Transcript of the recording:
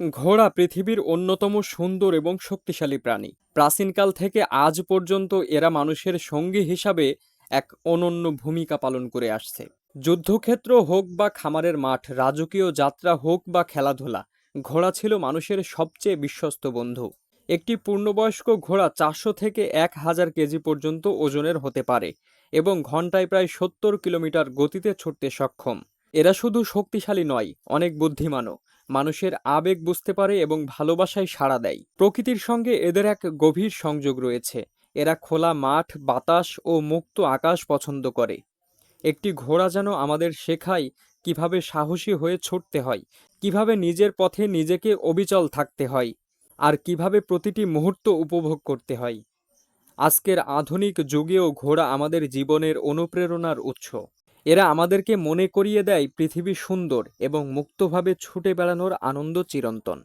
ঘোড়া পৃথিবীর অন্যতম সুন্দর এবং শক্তিশালী প্রাণী। প্রাচীনকাল থেকে আজ পর্যন্ত এরা মানুষের সঙ্গী হিসাবে এক অনন্য ভূমিকা পালন করে আসছে। যুদ্ধক্ষেত্র হোক বা খামারের মাঠ, রাজকীয় যাত্রা হোক বা খেলাধুলা, ঘোড়া ছিল মানুষের সবচেয়ে বিশ্বস্ত বন্ধু। একটি পূর্ণবয়স্ক ঘোড়া চারশো থেকে এক হাজার কেজি পর্যন্ত ওজনের হতে পারে এবং ঘন্টায় প্রায় সত্তর কিলোমিটার গতিতে ছুটতে সক্ষম। এরা শুধু শক্তিশালী নয়, অনেক বুদ্ধিমানও। মানুষের আবেগ বুঝতে পারে এবং ভালোবাসায় সাড়া দেয়। প্রকৃতির সঙ্গে এদের এক গভীর সংযোগ রয়েছে। এরা খোলা মাঠ, বাতাস ও মুক্ত আকাশ পছন্দ করে। একটি ঘোড়া যেন আমাদের শেখায় কীভাবে সাহসী হয়ে ছুটতে হয়, কীভাবে নিজের পথে নিজেকে অবিচল থাকতে হয়, আর কীভাবে প্রতিটি মুহূর্ত উপভোগ করতে হয়। আজকের আধুনিক যুগেও ঘোড়া আমাদের জীবনের অনুপ্রেরণার উৎস। এরা আমাদেরকে মনে করিয়ে দেয় পৃথিবী সুন্দর এবং মুক্তভাবে ছুটে বেড়ানোর আনন্দ চিরন্তন।